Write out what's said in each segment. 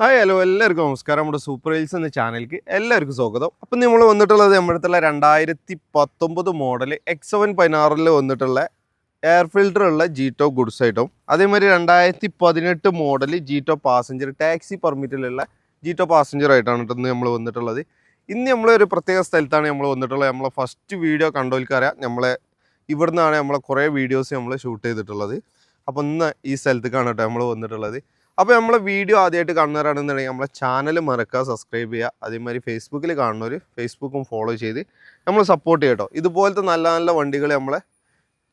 Hi hello എല്ലാവർക്കും നമസ്കാരം. നമ്മുടെ സൂപ്പർ ഹിൽസ് എന്ന ചാനലിലേക്ക് എല്ലാവർക്കും സ്വാഗതം. അപ്പം നമ്മൾ വന്നിട്ടുള്ളത് നമ്മുടെ രണ്ടായിരത്തി പത്തൊമ്പത് മോഡൽ എക്സ് സെവൻ പതിനാറിൽ വന്നിട്ടുള്ള എയർ ഫിൽറ്റർ ഉള്ള ജീറ്റോ ഗുഡ്സ് ഐറ്റം അതേമാതിരി രണ്ടായിരത്തി പതിനെട്ട് മോഡൽ ജീറ്റോ പാസഞ്ചർ ടാക്സി പെർമിറ്റിലുള്ള ജീറ്റോ പാസഞ്ചർ ആയിട്ടാണ് ഇന്ന് നമ്മൾ വന്നിട്ടുള്ളത്. ഇന്ന് നമ്മൾ ഒരു പ്രത്യേക സ്ഥലത്താണ് നമ്മൾ വന്നിട്ടുള്ളത്. നമ്മളെ ഫസ്റ്റ് വീഡിയോ കണ്ടോൽക്കറിയാം നമ്മളെ ഇവിടുന്നാണ് നമ്മളെ കുറേ വീഡിയോസ് നമ്മൾ ഷൂട്ട് ചെയ്തിട്ടുള്ളത്. അപ്പോൾ ഇന്ന് ഈ സ്ഥലത്തേക്കാണ് കേട്ടോ നമ്മൾ വന്നിട്ടുള്ളത്. അപ്പോൾ നമ്മളെ വീഡിയോ ആദ്യമായിട്ട് കാണുന്നവരാണെന്നുണ്ടെങ്കിൽ നമ്മളെ ചാനൽ മറക്കുക സബ്സ്ക്രൈബ് ചെയ്യുക. അതേമാതിരി ഫേസ്ബുക്കിൽ കാണുന്നവർ ഫേസ്ബുക്കും ഫോളോ ചെയ്ത് നമ്മൾ സപ്പോർട്ട് ചെയ്യട്ടോ ഇതുപോലത്തെ നല്ല നല്ല വണ്ടികൾ നമ്മളെ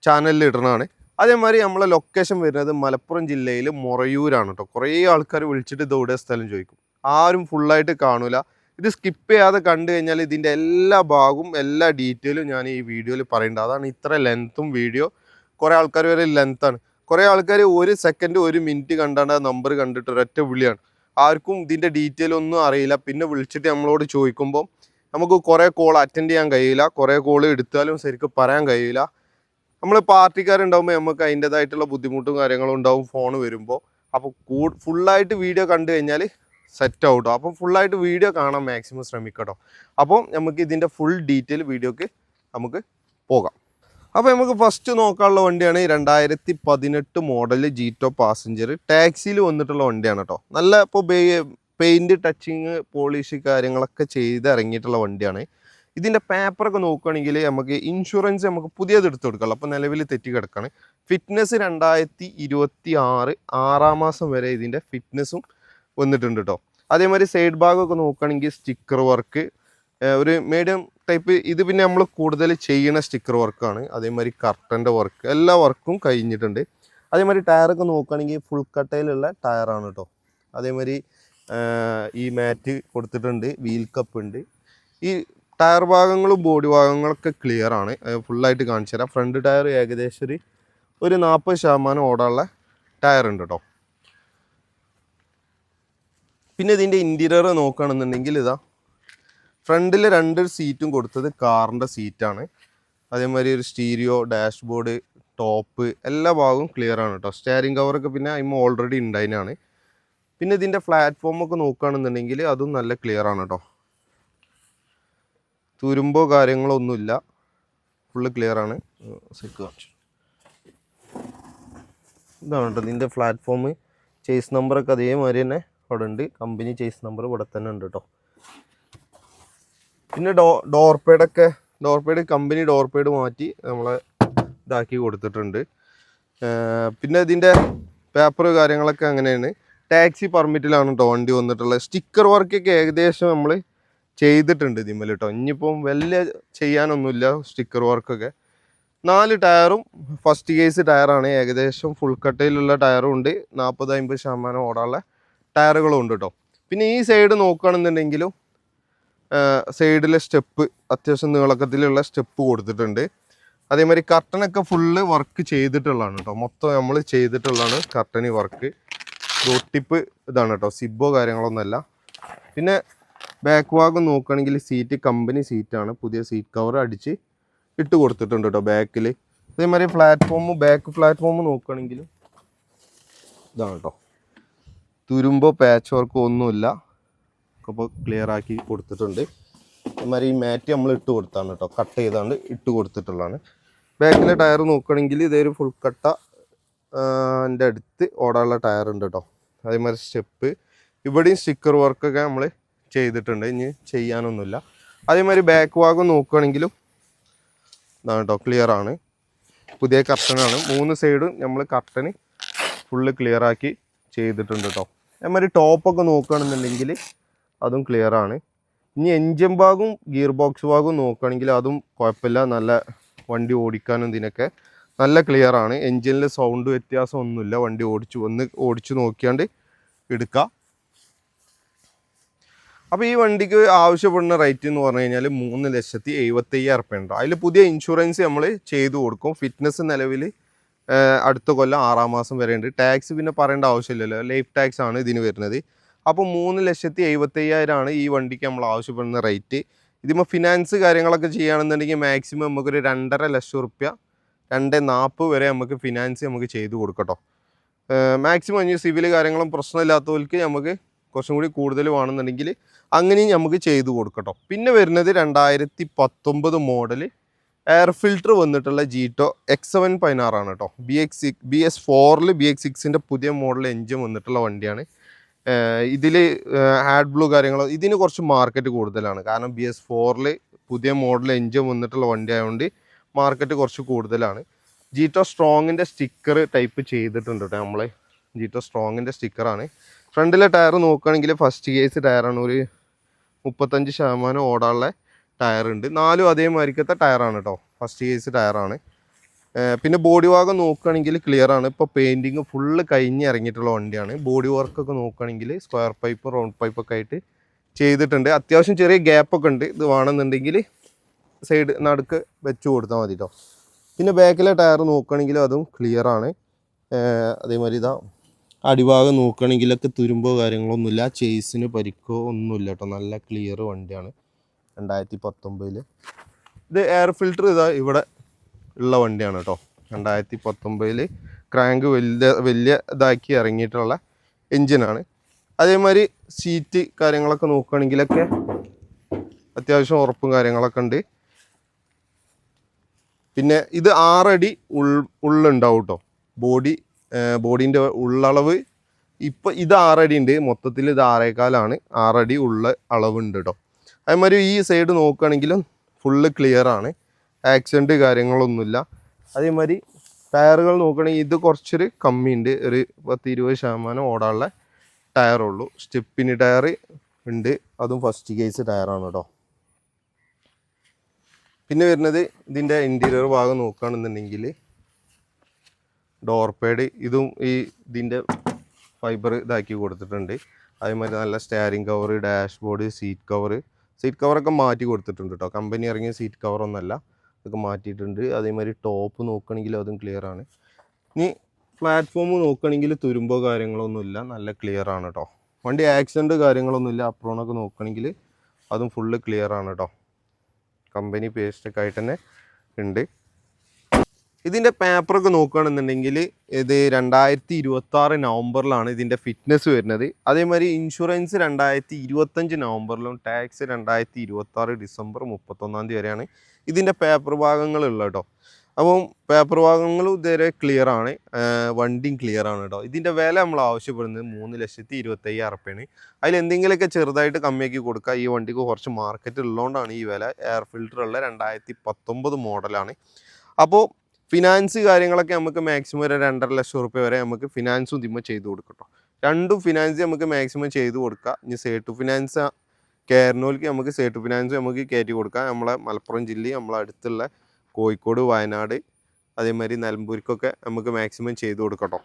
ചാനലിൽ ഇടണതാണ് അതേമാതിരി നമ്മളെ ലൊക്കേഷൻ വരുന്നത് മലപ്പുറം ജില്ലയിൽ മുറയൂരാണ് കേട്ടോ കുറേ ആൾക്കാർ വിളിച്ചിട്ട് ഇത് സ്ഥലം ചോദിക്കും. ആരും ഫുള്ളായിട്ട് കാണൂല. ഇത് സ്കിപ്പ് ചെയ്യാതെ കണ്ടു കഴിഞ്ഞാൽ ഇതിന്റെ എല്ലാ ഭാഗവും എല്ലാ ഡീറ്റെയിലും ഞാൻ ഈ വീഡിയോയിൽ പറയുന്നുണ്ട് അതാണ് ഇത്ര ലെങ്ത്തും വീഡിയോ കുറേ ആൾക്കാർ വരെ ലെങ്ത്താണ് കുറേ ആൾക്കാർ ഒരു സെക്കൻഡ് ഒരു മിനിറ്റ് കണ്ടാണ്ട് നമ്പർ കണ്ടിട്ട് ഒരൊറ്റ വിളിയാണ്. ആർക്കും ഇതിന്റെ ഡീറ്റെയിൽ ഒന്നും അറിയില്ല. പിന്നെ വിളിച്ചിട്ട് നമ്മളോട് ചോദിക്കുമ്പോൾ നമുക്ക് കുറേ കോൾ അറ്റൻഡ് ചെയ്യാൻ കഴിയില്ല. കുറേ കോൾ എടുത്താലും ശരിക്കും പറയാൻ കഴിയില്ല. നമ്മൾ പാർട്ടിക്കാരുണ്ടാകുമ്പോൾ നമുക്ക് അതിന്റെതായിട്ടുള്ള ബുദ്ധിമുട്ടും കാര്യങ്ങളും ഉണ്ടാവും ഫോൺ വരുമ്പോൾ അപ്പോൾ കൂ ഫുള്ളായിട്ട് വീഡിയോ കണ്ടു കഴിഞ്ഞാൽ സെറ്റ് ഔട്ടോ അപ്പം ഫുള്ളായിട്ട് വീഡിയോ കാണാൻ മാക്സിമം ശ്രമിക്കട്ടോ. അപ്പോൾ നമുക്ക് ഇതിന്റെ ഫുൾ ഡീറ്റെയിൽ വീഡിയോക്ക് നമുക്ക് പോകാം. അപ്പോൾ നമുക്ക് ഫസ്റ്റ് നോക്കാനുള്ള വണ്ടിയാണ് രണ്ടായിരത്തി പതിനെട്ട് മോഡൽ ജീറ്റോ പാസഞ്ചർ ടാക്സിയിൽ വന്നിട്ടുള്ള വണ്ടിയാണ് കേട്ടോ നല്ല ഇപ്പോൾ പെയിന്റ് ടച്ചിങ് പോളിഷ് കാര്യങ്ങളൊക്കെ ചെയ്ത് ഇറങ്ങിയിട്ടുള്ള വണ്ടിയാണ്. ഇതിന്റെ പേപ്പറൊക്കെ നോക്കുകയാണെങ്കിൽ നമുക്ക് ഇൻഷുറൻസ് നമുക്ക് പുതിയത് എടുത്ത് കൊടുക്കാം. അപ്പോൾ നിലവിൽ തെറ്റി കിടക്കാണ്. ഫിറ്റ്നസ് രണ്ടായിരത്തി ഇരുപത്തി ആറ് ആറാം മാസം വരെ ഇതിന്റെ ഫിറ്റ്നസ്സും വന്നിട്ടുണ്ട് കേട്ടോ അതേമാതിരി സൈഡ് ഭാഗമൊക്കെ നോക്കുകയാണെങ്കിൽ സ്റ്റിക്കർ വർക്ക് ഒരു മീഡിയം ടൈപ്പ് ഇത് പിന്നെ നമ്മൾ കൂടുതൽ ചെയ്യുന്ന സ്റ്റിക്കർ വർക്കാണ് അതേമാതിരി കർട്ടന്റെ വർക്ക് എല്ലാ വർക്കും കഴിഞ്ഞിട്ടുണ്ട്. അതേമാതിരി ടയറൊക്കെ നോക്കുകയാണെങ്കിൽ ഫുൾ കട്ടയിലുള്ള ടയറാണ് കേട്ടോ അതേമാതിരി ഈ മാറ്റ് കൊടുത്തിട്ടുണ്ട് വീൽ കപ്പ് ഉണ്ട്. ഈ ടയർ ഭാഗങ്ങളും ബോഡി ഭാഗങ്ങളൊക്കെ ക്ലിയർ ആണ്. ഫുള്ളായിട്ട് കാണിച്ചു തരാം. ഫ്രണ്ട് ടയർ ഏകദേശം ഒരു ഒരു നാൽപ്പത് ശതമാനം ഓടാനുള്ള ടയർ ഉണ്ട് കേട്ടോ പിന്നെ ഇതിന്റെ ഇന്റീരിയർ നോക്കുകയാണെന്നുണ്ടെങ്കിൽ ഇതാ ഫ്രണ്ടിൽ രണ്ട് സീറ്റും കൊടുത്തത് കാറിന്റെ സീറ്റാണ്. അതേമാതിരി ഒരു സ്റ്റീരിയോ ഡാഷ്ബോർഡ് ടോപ്പ് എല്ലാ ഭാഗവും ക്ലിയർ ആണ് കേട്ടോ സ്റ്റാരിങ് കവറൊക്കെ പിന്നെ അതിന് ഓൾറെഡി ഉണ്ടായതിനാണ് പിന്നെ ഇതിന്റെ പ്ലാറ്റ്ഫോം ഒക്കെ നോക്കുകയാണെന്നുണ്ടെങ്കിൽ അതും നല്ല ക്ലിയർ ആണ് കേട്ടോ തുരുമ്പോ കാര്യങ്ങളോ ഒന്നുമില്ല. ഫുള്ള് ക്ലിയർ ആണ്. സെക്ക് കാണിച്ചു. ഇതാണ് കേട്ടോ ഇതിന്റെ പ്ലാറ്റ്ഫോം ചേസ് നമ്പറൊക്കെ അതേമാതിരി തന്നെ അവിടെ ഉണ്ട്. കമ്പനി ചേസ് നമ്പർ ഇവിടെ തന്നെ ഉണ്ട് കേട്ടോ പിന്നെ ഡോ door door pad door pad company door pad മാറ്റി നമ്മളെ ഇതാക്കി കൊടുത്തിട്ടുണ്ട്. പിന്നെ ഇതിന്റെ പേപ്പർ കാര്യങ്ങളൊക്കെ അങ്ങനെയാണ്. ടാക്സി പെർമിറ്റിലാണ് കേട്ടോ വണ്ടി വന്നിട്ടുള്ളത്. സ്റ്റിക്കർ വർക്കൊക്കെ ഏകദേശം നമ്മൾ ചെയ്തിട്ടുണ്ട് ഇതിമ്മൽ കേട്ടോ ഇനിയിപ്പം വലിയ ചെയ്യാനൊന്നുമില്ല സ്റ്റിക്കർ വർക്കൊക്കെ. നാല് ടയറും ഫസ്റ്റ് കേസ് ടയറാണ്. ഏകദേശം ഫുൾ കട്ടയിലുള്ള ടയറും ഉണ്ട്. നാൽപ്പത് അമ്പത് ശതമാനം ഓടാനുള്ള ടയറുകളും ഉണ്ട് കേട്ടോ പിന്നെ ഈ സൈഡ് നോക്കുകയാണെന്നുണ്ടെങ്കിലും സൈഡിലെ സ്റ്റെപ്പ് അത്യാവശ്യം നീളക്കത്തിലുള്ള സ്റ്റെപ്പ് കൊടുത്തിട്ടുണ്ട്. അതേമാതിരി കർട്ടനൊക്കെ ഫുള്ള് വർക്ക് ചെയ്തിട്ടുള്ളതാണ് കേട്ടോ മൊത്തം നമ്മൾ ചെയ്തിട്ടുള്ളതാണ് കർട്ടനി വർക്ക് ടിപ്പ് ഇതാണ് കേട്ടോ സിബോ കാര്യങ്ങളൊന്നുമല്ല പിന്നെ ബാക്ക് ഭാഗം നോക്കുകയാണെങ്കിൽ സീറ്റ് കമ്പനി സീറ്റാണ് പുതിയ സീറ്റ് കവർ അടിച്ച് ഇട്ട് കൊടുത്തിട്ടുണ്ട് കേട്ടോ ബാക്കിൽ അതേമാതിരി പ്ലാറ്റ്ഫോം ബാക്ക് പ്ലാറ്റ്ഫോം നോക്കുകയാണെങ്കിൽ ഇതാണ് കേട്ടോ തുരുമ്പോ പാച്ച് വർക്കോ ഒന്നുമില്ല. അപ്പോൾ ക്ലിയർ ആക്കി കൊടുത്തിട്ടുണ്ട്. അതുമാതിരി ഈ മാറ്റ് നമ്മൾ ഇട്ട് കൊടുത്താണ് കേട്ടോ കട്ട് ചെയ്താണ്ട് ഇട്ട് കൊടുത്തിട്ടുള്ളതാണ്. ബാക്കിലെ ടയർ നോക്കുകയാണെങ്കിൽ ഇതൊരു ഫുൾ കട്ട എന്റെ അടുത്ത് ഓടാനുള്ള ടയർ ഉണ്ട് കേട്ടോ അതേമാതിരി സ്റ്റെപ്പ് ഇവിടെയും സ്റ്റിക്കർ വർക്കൊക്കെ നമ്മൾ ചെയ്തിട്ടുണ്ട്. ഇനി ചെയ്യാനൊന്നുമില്ല. അതേമാതിരി ബാക്ക് ഭാഗം നോക്കുകയാണെങ്കിലും ഇതാണ് കേട്ടോ ക്ലിയർ ആണ്. പുതിയ കർട്ടനാണ് മൂന്ന് സൈഡും നമ്മൾ കർട്ടന് ഫുള്ള് ക്ലിയർ ആക്കി ചെയ്തിട്ടുണ്ട് കേട്ടോ അതേമാതിരി ടോപ്പൊക്കെ നോക്കുകയാണെന്നുണ്ടെങ്കിൽ അതും ക്ലിയർ ആണ്. ഇനി എൻജിൻ ഭാഗവും ഗിയർ ബോക്സ് ഭാഗവും നോക്കുകയാണെങ്കിൽ അതും കുഴപ്പമില്ല. നല്ല വണ്ടി ഓടിക്കാനും ഇതിനൊക്കെ നല്ല ക്ലിയർ ആണ്. എൻജിനിൽ സൗണ്ട് വ്യത്യാസം ഒന്നുമില്ല. വണ്ടി ഓടിച്ചു ഒന്ന് ഓടിച്ചു നോക്കിയാണ്ട് എടുക്കാം. അപ്പോൾ ഈ വണ്ടിക്ക് ആവശ്യപ്പെടുന്ന റേറ്റ് എന്ന് പറഞ്ഞു കഴിഞ്ഞാൽ മൂന്ന് ലക്ഷത്തി എഴുപത്തി അയ്യായിരം റുപ്യ ഉണ്ട്. അതിൽ പുതിയ ഇൻഷുറൻസ് നമ്മൾ ചെയ്തു കൊടുക്കും. ഫിറ്റ്നസ് നിലവിൽ അടുത്ത കൊല്ലം ആറാം മാസം വരെ ഉണ്ട്. ടാക്സ് പിന്നെ പറയേണ്ട ആവശ്യമില്ലല്ലോ. ലൈഫ് ടാക്സ് ആണ് ഇതിന് വരുന്നത്. അപ്പോൾ മൂന്ന് ലക്ഷത്തി എഴുപത്തി അയ്യായിരമാണ് ഈ വണ്ടിക്ക് നമ്മൾ ആവശ്യപ്പെടുന്ന റേറ്റ് ഇതിപ്പോൾ ഫിനാൻസ് കാര്യങ്ങളൊക്കെ ചെയ്യുകയാണെന്നുണ്ടെങ്കിൽ മാക്സിമം നമുക്കൊരു രണ്ടര ലക്ഷം റുപ്യ രണ്ട് നാൽപ്പത് വരെ നമുക്ക് ഫിനാൻസ് നമുക്ക് ചെയ്ത് കൊടുക്കട്ടോ. മാക്സിമം ഇനി സിവിൽ കാര്യങ്ങളും പ്രശ്നമില്ലാത്തവർക്ക് നമുക്ക് കുറച്ചും കൂടി കൂടുതൽ വേണമെന്നുണ്ടെങ്കിൽ അങ്ങനെയും നമുക്ക് ചെയ്ത് കൊടുക്കട്ടോ. പിന്നെ വരുന്നത് രണ്ടായിരത്തി പത്തൊമ്പത് മോഡൽ എയർ ഫിൽട്ടർ വന്നിട്ടുള്ള ജീറ്റോ എക്സ് സെവൻ പതിനാറാണ് കേട്ടോ. ബി എക്സ് ബി എസ് ഫോറിൽ ബി എക്സ് സിക്സിന്റെ പുതിയ മോഡൽ എൻജിൻ വന്നിട്ടുള്ള വണ്ടിയാണ്. ഇതിൽ ആഡ് ബ്ലൂ കാര്യങ്ങളോ ഇതിന് കുറച്ച് മാർക്കറ്റ് കൂടുതലാണ്. കാരണം ബി എസ് ഫോറിൽ പുതിയ മോഡൽ എൻജിൻ വന്നിട്ടുള്ള വണ്ടി ആയതുകൊണ്ട് മാർക്കറ്റ് കുറച്ച് കൂടുതലാണ്. ജീറ്റോ സ്ട്രോങ്ങിന്റെ സ്റ്റിക്കർ ടൈപ്പ് ചെയ്തിട്ടുണ്ട് കേട്ടോ നമ്മൾ ജീറ്റോ സ്ട്രോങ്ങിന്റെ സ്റ്റിക്കറാണ് ഫ്രണ്ടിലെ ടയർ നോക്കുകയാണെങ്കിൽ ഫസ്റ്റ് കേസ് ടയറാണ് ഒരു മുപ്പത്തഞ്ച് ശതമാനം ഓടാനുള്ള ടയറുണ്ട് നാലും അതേമാതിരിക്കത്തെ ടയറാണ് കേട്ടോ ഫസ്റ്റ് കേസ് ടയറാണ് പിന്നെ ബോഡി ഭാഗം നോക്കുകയാണെങ്കിൽ ക്ലിയർ ആണ്. ഇപ്പോൾ പെയിന്റിങ് ഫുള്ള് കഴിഞ്ഞ് ഇറങ്ങിയിട്ടുള്ള വണ്ടിയാണ്. ബോഡി വർക്കൊക്കെ നോക്കുകയാണെങ്കിൽ സ്ക്വയർ പൈപ്പ് റൗണ്ട് പൈപ്പ് ഒക്കെ ആയിട്ട് ചെയ്തിട്ടുണ്ട്. അത്യാവശ്യം ചെറിയ ഗ്യാപ്പൊക്കെ ഉണ്ട്. ഇത് വേണമെന്നുണ്ടെങ്കിൽ സൈഡ് നടുക്ക് വെച്ച് കൊടുത്താൽ മതി കേട്ടോ പിന്നെ ബാക്കിലെ ടയർ നോക്കുകയാണെങ്കിലും അതും ക്ലിയർ ആണ്. അതേമാതിരി ഇതാ അടിഭാഗം നോക്കുകയാണെങ്കിലൊക്കെ തുരുമ്പോ കാര്യങ്ങളൊന്നുമില്ല ചേസിന് പരിക്കോ ഒന്നുമില്ല കേട്ടോ നല്ല ക്ലിയർ വണ്ടിയാണ്. രണ്ടായിരത്തി പത്തൊമ്പതിൽ ഇത് എയർ ഫിൽറ്റർ ഇതാ ഇവിടെ ഉള്ള വണ്ടിയാണ് കേട്ടോ രണ്ടായിരത്തി പത്തൊമ്പതിൽ ക്രാങ്ക് വലിയ വലിയ ഇതാക്കി ഇറങ്ങിയിട്ടുള്ള എൻജിനാണ് അതേമാതിരി സീറ്റ് കാര്യങ്ങളൊക്കെ നോക്കുകയാണെങ്കിലൊക്കെ അത്യാവശ്യം ഉറപ്പും കാര്യങ്ങളൊക്കെ ഉണ്ട്. പിന്നെ ഇത് ആറടി ഉൾ ഉള്ളുണ്ടാവും കേട്ടോ ബോഡി ബോഡീന്റെ ഉള്ളളവ് ഇപ്പം ഇത് ആറടി ഉണ്ട്. മൊത്തത്തിൽ ഇത് ആറേക്കാലാണ് ആറടി ഉള്ള അളവുണ്ട് കേട്ടോ അതേമാതിരി ഈ സൈഡ് നോക്കുകയാണെങ്കിലും ഫുള്ള് ക്ലിയർ ആണ്. ആക്സിഡന്റ് കാര്യങ്ങളൊന്നുമില്ല. അതേമാതിരി ടയറുകൾ നോക്കുകയാണെങ്കിൽ ഇത് കുറച്ചൊരു കമ്മിയുണ്ട്. ഒരു പത്ത് ഇരുപത് ശതമാനം ഓടാനുള്ള ടയറുള്ളൂ സ്റ്റെപ്പിന് ടയർ ഉണ്ട്. അതും ഫസ്റ്റ് കേസ് ടയറാണ് കേട്ടോ പിന്നെ വരുന്നത് ഇതിന്റെ ഇന്റീരിയർ ഭാഗം നോക്കുകയാണെന്നുണ്ടെങ്കിൽ ഡോർ പേഡ് ഇതും ഈ ഇതിന്റെ ഫൈബർ ഇതാക്കി കൊടുത്തിട്ടുണ്ട്. അതേമാതിരി നല്ല steering cover dashboard seat cover seat കവറൊക്കെ മാറ്റി കൊടുത്തിട്ടുണ്ട് കേട്ടോ കമ്പനി ഇറങ്ങിയ സീറ്റ് കവറൊന്നല്ല ഇതൊക്കെ മാറ്റിയിട്ടുണ്ട്. അതേമാതിരി ടോപ്പ് നോക്കുകയാണെങ്കിൽ അതും ക്ലിയർ ആണ്. ഇനി പ്ലാറ്റ്ഫോം നോക്കുകയാണെങ്കിൽ തുരുമ്പോ കാര്യങ്ങളൊന്നുമില്ല. നല്ല ക്ലിയർ ആണ് കേട്ടോ വണ്ടി ആക്സിഡന്റ് കാര്യങ്ങളൊന്നുമില്ല. അപ്രോണൊക്കെ നോക്കുകയാണെങ്കിൽ അതും ഫുള്ള് ക്ലിയർ ആണ് കേട്ടോ കമ്പനി പേസ്റ്റൊക്കെ ആയിട്ട് തന്നെ ഉണ്ട്. ഇതിന്റെ പേപ്പറൊക്കെ നോക്കുകയാണെന്നുണ്ടെങ്കിൽ ഇത് രണ്ടായിരത്തി ഇരുപത്തി ആറ് നവംബറിലാണ് ഇതിന്റെ ഫിറ്റ്നസ് വരുന്നത്. അതേമാതിരി ഇൻഷുറൻസ് രണ്ടായിരത്തി ഇരുപത്തഞ്ച് നവംബറിലും ടാക്സ് രണ്ടായിരത്തി ഇരുപത്തി ആറ് ഡിസംബർ മുപ്പത്തൊന്നാം തീയതി വരെയാണ് ഇതിന്റെ പേപ്പർ ഭാഗങ്ങളുള്ളത് കേട്ടോ അപ്പം പേപ്പർ ഭാഗങ്ങളും ഇതുവരെ ക്ലിയർ ആണ്. വണ്ടിയും ക്ലിയർ ആണ് കേട്ടോ ഇതിന്റെ വില നമ്മൾ ആവശ്യപ്പെടുന്നത് മൂന്ന് ലക്ഷത്തി ഇരുപത്തയ്യായിരം ഉറുപ്പ്യാണ് അതിൽ എന്തെങ്കിലുമൊക്കെ ചെറുതായിട്ട് കമ്മിയാക്കി കൊടുക്കുക. ഈ വണ്ടിക്ക് കുറച്ച് മാർക്കറ്റ് ഉള്ളതുകൊണ്ടാണ് ഈ വില എയർ ഫിൽറ്റർ ഉള്ള രണ്ടായിരത്തി പത്തൊമ്പത് മോഡലാണ് അപ്പോൾ ഫിനാൻസ് കാര്യങ്ങളൊക്കെ നമുക്ക് മാക്സിമം ഒരു രണ്ടര ലക്ഷം റുപ്യ വരെ നമുക്ക് ഫിനാൻസും ഇതിമ്മ ചെയ്ത് കൊടുക്കട്ടോ. രണ്ടും ഫിനാൻസ് നമുക്ക് മാക്സിമം ചെയ്ത് കൊടുക്കാം. ഇനി സേട്ടു ഫിനാൻസ് കയറുന്നവർക്ക് നമുക്ക് സേട്ടു ഫിനാൻസ് നമുക്ക് കയറ്റി കൊടുക്കാം. നമ്മളെ മലപ്പുറം ജില്ലയും നമ്മളെ അടുത്തുള്ള കോഴിക്കോട് വയനാട് അതേമാതിരി നിലമ്പൂർക്കൊക്കെ നമുക്ക് മാക്സിമം ചെയ്ത് കൊടുക്കട്ടോ.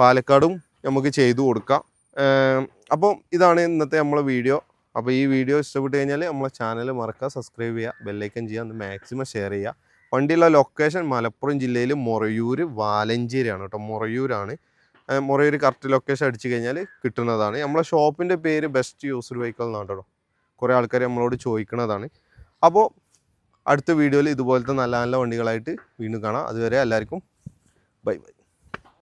പാലക്കാടും നമുക്ക് ചെയ്തു കൊടുക്കാം. അപ്പോൾ ഇതാണ് ഇന്നത്തെ നമ്മളെ വീഡിയോ. അപ്പോൾ ഈ വീഡിയോ ഇഷ്ടപ്പെട്ട് കഴിഞ്ഞാൽ നമ്മളെ ചാനൽ മറക്കുക സബ്സ്ക്രൈബ് ചെയ്യുക ബെല്ലൈക്കൻ ചെയ്യുക മാക്സിമം ഷെയർ ചെയ്യുക. വണ്ടിയുള്ള ലൊക്കേഷൻ മലപ്പുറം ജില്ലയിൽ മൊറയൂർ വാലഞ്ചേരിയാണ് കേട്ടോ. മൊറയൂരാണ്. മുറയൂർ കറക്റ്റ് ലൊക്കേഷൻ അടിച്ചു കഴിഞ്ഞാൽ കിട്ടുന്നതാണ്. നമ്മളെ ഷോപ്പിന്റെ പേര് ബെസ്റ്റ് യൂസ്ഡ് വെഹിക്കിൾ എന്നാണ് കേട്ടോ. കുറേ ആൾക്കാർ നമ്മളോട് ചോദിക്കുന്നതാണ് അപ്പോൾ അടുത്ത വീഡിയോയിൽ ഇതുപോലത്തെ നല്ല നല്ല വണ്ടികളായിട്ട് വീണ്ടും കാണാം. അതുവരെ എല്ലാവർക്കും ബൈ ബൈ.